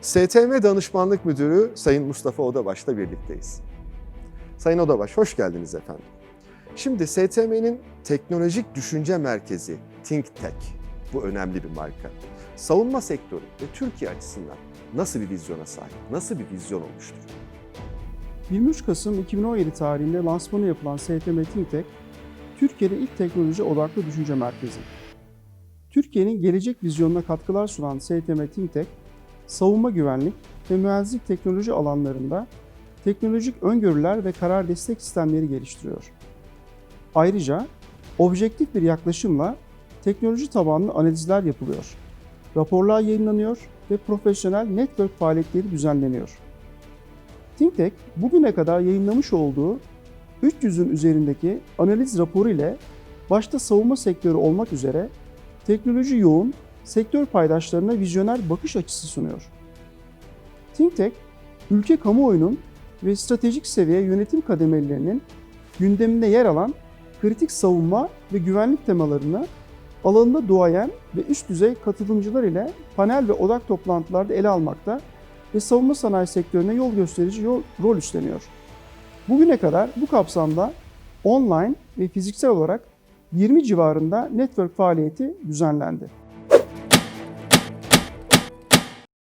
STM Danışmanlık Müdürü Sayın Mustafa Odabaş'la birlikteyiz. Sayın Odabaş, hoş geldiniz efendim. Şimdi STM'nin teknolojik düşünce merkezi Think Tech, bu önemli bir marka. Savunma sektörü ve Türkiye açısından nasıl bir vizyona sahip, nasıl bir vizyon olmuştur? 23 Kasım 2017 tarihinde lansmanı yapılan STM Think Tech, Türkiye'de ilk teknoloji odaklı düşünce merkezi. Türkiye'nin gelecek vizyonuna katkılar sunan STM Think Tech, savunma güvenlik ve mühendislik teknoloji alanlarında teknolojik öngörüler ve karar destek sistemleri geliştiriyor. Ayrıca objektif bir yaklaşımla teknoloji tabanlı analizler yapılıyor. Raporlar yayınlanıyor ve profesyonel network faaliyetleri düzenleniyor. ThinkTech bugüne kadar yayınlamış olduğu 300'ün üzerindeki analiz raporu ile başta savunma sektörü olmak üzere teknoloji yoğun sektör paydaşlarına vizyoner bakış açısı sunuyor. ThinkTech, ülke kamuoyunun ve stratejik seviye yönetim kademelerinin gündeminde yer alan kritik savunma ve güvenlik temalarını alanında duayen ve üst düzey katılımcılar ile panel ve odak toplantılarda ele almakta ve savunma sanayi sektörüne yol gösterici yol, rol üstleniyor. Bugüne kadar bu kapsamda online ve fiziksel olarak 20 civarında network faaliyeti düzenlendi.